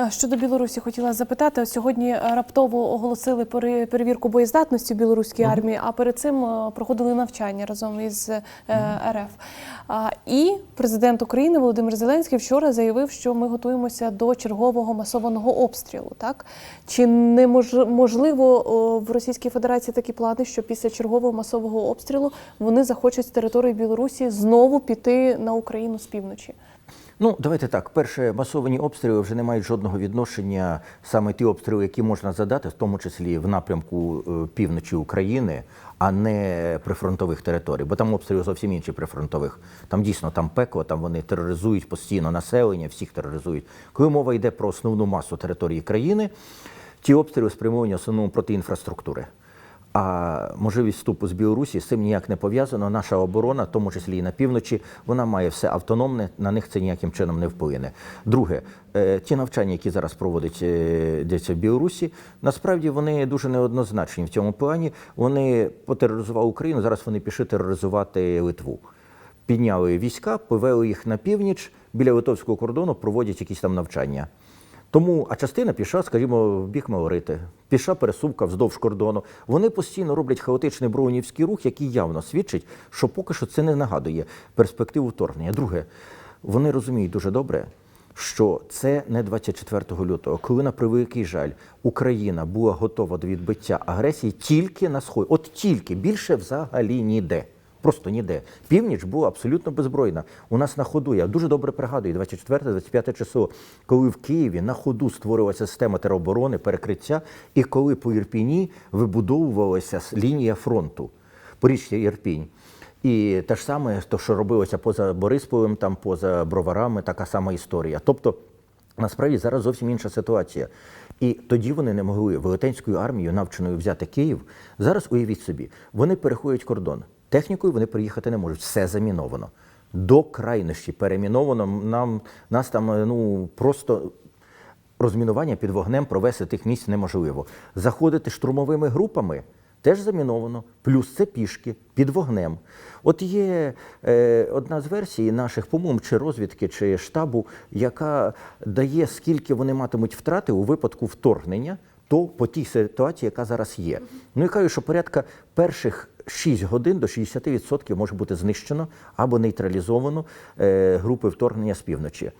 Е, Щодо Білорусі хотіла запитати. Сьогодні е, раптово оголосили пере- перевірку боєздатності білоруської армії, а перед цим е, проходили навчання разом із РФ. І президент України Володимир Зеленський вчора заявив, що ми готуємося до чергового масованого обстрілу. Так чи не мож- можливо в Російській Федерації такі плани, що після чергового масового обстрілу вони захочуть з території Білорусі знову піти на Україну з півночі? Ну, давайте так. Перше, масовані обстріли вже не мають жодного відношення саме ті обстріли, які можна задати, в тому числі в напрямку е, півночі України, а не прифронтових територій. Бо там обстріли зовсім інші прифронтових. Там дійсно там пекло, там вони тероризують постійно населення, всіх тероризують. Коли мова йде про основну масу території країни, ті обстріли спрямовані основному проти інфраструктури. А можливість вступу з Білорусі з цим ніяк не пов'язано. Наша оборона, в тому числі і на півночі, вона має все автономне, на них це ніяким чином не вплине. Друге, е, ті навчання, які зараз проводить е, в Білорусі, насправді вони дуже неоднозначні в цьому плані. Вони потероризували Україну. Зараз вони пішли тероризувати Литву. Підняли війська, повели їх на північ біля литовського кордону, проводять якісь там навчання. Тому, а частина пішла, скажімо, в бік Маорити, пішла пересувка вздовж кордону. Вони постійно роблять хаотичний броунівський рух, який явно свідчить, що поки що це не нагадує перспективу вторгнення. Друге, вони розуміють дуже добре, що це не 24 лютого, коли на превеликий жаль Україна була готова до відбиття агресії тільки на сході. От тільки більше взагалі ніде. Просто ніде. Північ була абсолютно беззбройна. У нас на ходу, я дуже добре пригадую, 24-25 число, коли в Києві на ходу створювалася система тероборони, перекриття, і коли по Ірпіні вибудовувалася лінія фронту по річці Ірпінь. І те ж саме, то, що робилося поза Борисполем, там поза броварами, така сама історія. Тобто, насправді зараз зовсім інша ситуація. І тоді вони не могли велетенською армією, навченою взяти Київ. Зараз уявіть собі, вони переходять кордон. Технікою вони приїхати не можуть. Все заміновано. До крайності переміновано. Нам нас там е, ну просто розмінування під вогнем провести тих місць неможливо. Заходити штурмовими групами теж заміновано, плюс це пішки під вогнем. От є е, одна з версій наших, по-моєму, чи розвідки, чи штабу, яка дає, скільки вони матимуть втрати у випадку вторгнення, то по тій ситуації, яка зараз є. Ну і кажу, що порядка перших 6 годин до 60% може бути знищено або нейтралізовано е, групи вторгнення з півночі.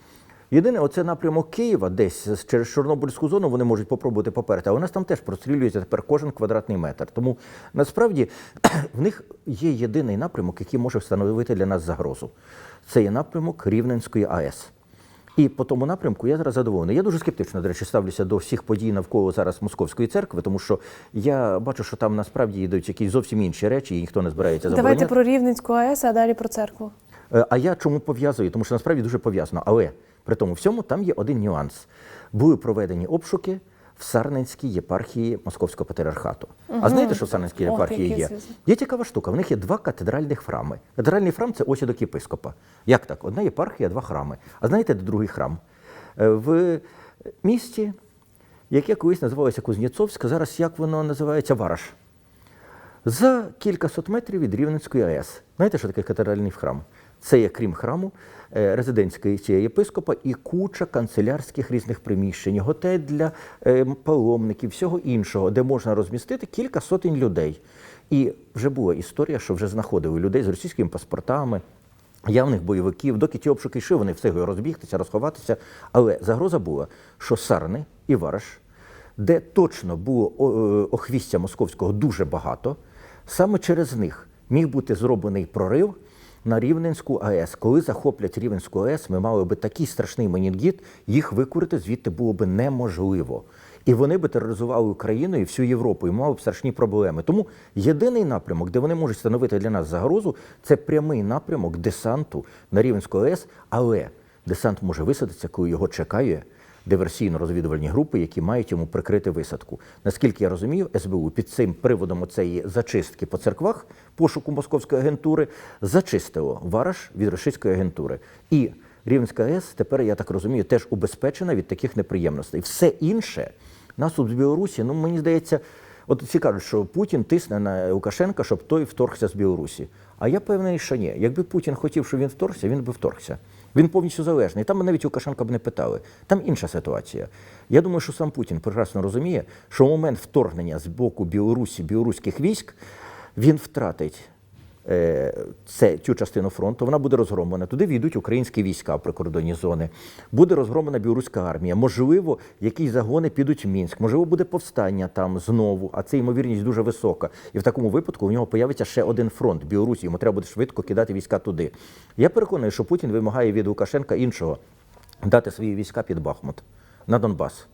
Єдине, оце напрямок Києва, десь через Чорнобильську зону вони можуть попробувати поперти, а у нас там теж прострілюється тепер кожен квадратний метр. Тому насправді в них є єдиний напрямок, який може встановити для нас загрозу. Це є напрямок Рівненської АЕС. І по тому напрямку я зараз задоволений. Я дуже скептично, до речі, ставлюся до всіх подій навколо зараз Московської церкви, тому що я бачу, що там насправді йдуть якісь зовсім інші речі, і ніхто не збирається забороняти. Давайте про Рівненську АЕС, а далі про церкву. Е, А я чому пов'язую? Тому що насправді дуже пов'язано. Але при тому всьому там є один нюанс. Були проведені обшуки в Сарненській єпархії Московського патріархату. А знаєте, що в Сарненській єпархії є? Є цікава штука. В них є два катедральних храми. Катедральний храм це осідок єпископа. Як так? Одна єпархія, два храми. А знаєте, де другий храм? Е, В місті, яке колись називалося Кузнєцовське, зараз як воно називається Вараш. За кількасот метрів від Рівненської АЕС. Знаєте, що таке катедральний храм? Це є, крім храму, е, резидентської цієї єпископа і куча канцелярських різних приміщень, готель для е, паломників, всього іншого, де можна розмістити кілька сотень людей. І вже була історія, що вже знаходили людей з російськими паспортами, явних бойовиків. Доки ті обшуки йшли, вони встигли розбігтися, розховатися. Але загроза була, що Сарни і Вараш, де точно було е, охвістя московського дуже багато, саме через них міг бути зроблений прорив на Рівненську АЕС. Коли захоплять Рівненську АЕС, ми мали би такий страшний менінгіт, їх викурити звідти було би неможливо. І вони би тероризували Україну і всю Європу, і мали б страшні проблеми. Тому єдиний напрямок, де вони можуть становити для нас загрозу, це прямий напрямок десанту на Рівненську АЕС. Але десант може висадитися, коли його чекає диверсійно-розвідувальні групи, які мають йому прикрити висадку. Наскільки я розумію, СБУ під цим приводом цієї зачистки по церквах, пошуку московської агентури, зачистило Вараш від російської агентури. І Рівненська АЕС тепер, я так розумію, теж убезпечена від таких неприємностей. Все інше наступ з Білорусі, ну мені здається, от всі кажуть, що Путін тисне на Лукашенка, щоб той вторгся з Білорусі. А я певний, що ні. Якби Путін хотів, щоб він вторгся, він би вторгся. Він повністю залежний. Там навіть Лукашенка б не питали. Там інша ситуація. Я думаю, що сам Путін прекрасно розуміє, що момент вторгнення з боку Білорусі, білоруських військ, він втратить це, цю частину фронту, вона буде розгромлена. Туди війдуть українські війська в прикордонні зони. Буде розгромлена білоруська армія. Можливо, якісь загони підуть в Мінськ. Можливо, буде повстання там знову, а це ймовірність дуже висока. І в такому випадку у нього появиться ще один фронт Білорусі. Йому треба буде швидко кидати війська туди. Я переконаний, що Путін вимагає від Лукашенка іншого дати свої війська під Бахмут на Донбас.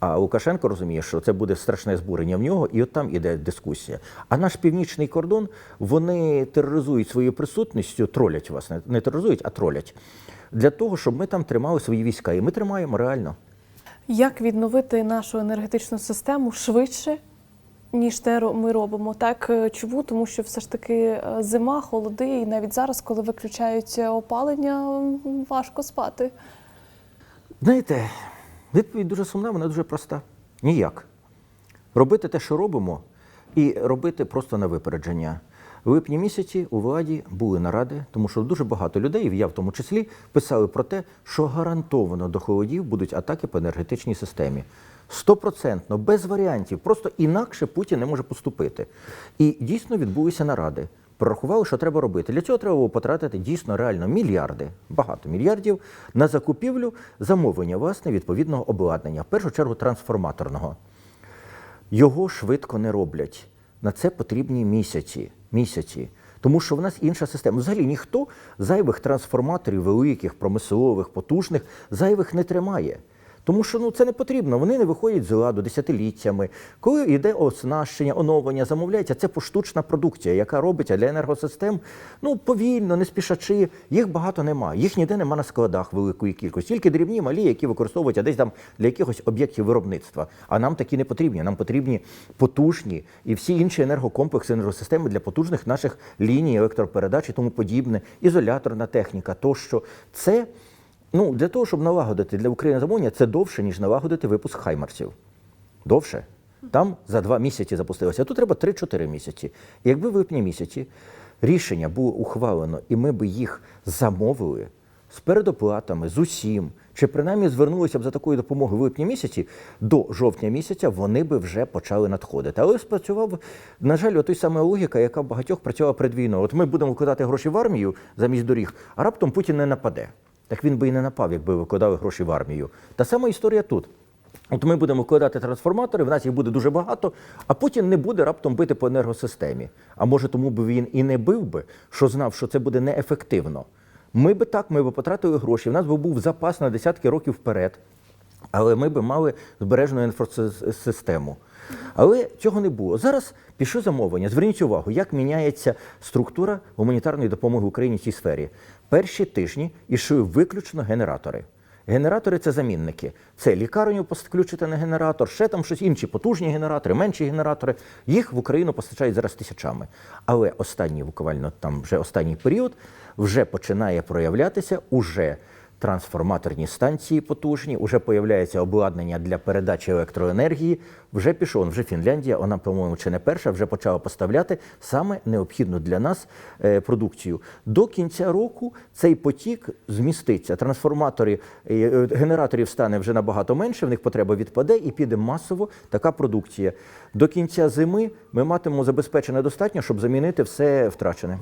А Лукашенко розуміє, що це буде страшне збурення в нього, і от там іде дискусія. А наш північний кордон вони тероризують своєю присутністю, тролять вас, не- тероризують, а тролять. Для того, щоб ми там тримали свої війська. І ми тримаємо реально. Як відновити нашу енергетичну систему швидше, ніж те ми робимо? Так Е, чому? Тому що все ж таки е, зима, холоди, і навіть зараз, коли виключають е, опалення, важко спати. Знаєте, відповідь дуже сумна, вона дуже проста. Ніяк. Робити те, що робимо, і робити просто на випередження. У липні місяці у владі були наради, тому що дуже багато людей, і я в тому числі, писали про те, що гарантовано до холодів будуть атаки по енергетичній системі. Стопроцентно, без варіантів, просто інакше Путін не може поступити. І дійсно відбулися наради. Прорахували, що треба робити. Для цього треба було потратити дійсно реально мільярди, багато мільярдів на закупівлю замовлення власне відповідного обладнання, в першу чергу трансформаторного. Його швидко не роблять. На це потрібні місяці. місяці. Тому що в нас інша система. Взагалі ніхто зайвих трансформаторів, великих, промислових, потужних, зайвих не тримає. Тому що ну, це не потрібно. Вони не виходять з ладу десятиліттями. Коли йде оснащення, оновлення, замовляється, це поштучна продукція, яка робиться для енергосистем ну, повільно, не спішачи. Їх багато немає. Їх ніде нема на складах великої кількості. Тільки дрібні, малі, які використовуються десь там для якихось об'єктів виробництва. А нам такі не потрібні. Нам потрібні потужні і всі інші енергокомплекси, енергосистеми для потужних наших ліній, електропередач і тому подібне, ізоляторна техніка тощо. Це ну, для того, щоб налагодити для України замовлення, це довше, ніж налагодити випуск хаймарсів. Довше. Там за два місяці запустилося. А тут треба 3-4 місяці. І якби в липні місяці рішення було ухвалено, і ми б їх замовили з передоплатами, з усім, чи принаймні звернулися б за такою допомогою в липні місяці, до жовтня місяця вони би вже почали надходити. Але спрацював, на жаль, той сама логіка, яка в багатьох працювала перед війною. От ми будемо вкладати гроші в армію замість доріг, а раптом Путін не нападе. Так він би і не напав, якби викладали гроші в армію. Та сама історія тут. От ми будемо вкладати трансформатори, в нас їх буде дуже багато, а Путін не буде раптом бити по енергосистемі. А може, тому б він і не бив би, що знав, що це буде неефективно. Ми би так, ми би потратили гроші, в нас би був запас на десятки років вперед, але ми би мали збережену інфрасистему. Але цього не було. Зараз пішло замовлення. Зверніть увагу, як міняється структура гуманітарної допомоги Україні в цій сфері. Перші тижні йшли виключно генератори. Генератори це замінники. Це лікарню підключити на генератор, ще там щось інші потужні генератори, менші генератори. Їх в Україну постачають зараз тисячами. Але останній буквально там вже останній період вже починає проявлятися уже трансформаторні станції потужні, вже появляється обладнання для передачі електроенергії. Вже пішов, вже Фінляндія, вона, по-моєму, чи не перша, вже почала поставляти саме необхідну для нас е, продукцію. До кінця року цей потік зміститься. Трансформатори е, е, генераторів стане вже набагато менше, в них потреба відпаде і піде масово така продукція. До кінця зими ми матимемо забезпечене достатньо, щоб замінити все втрачене.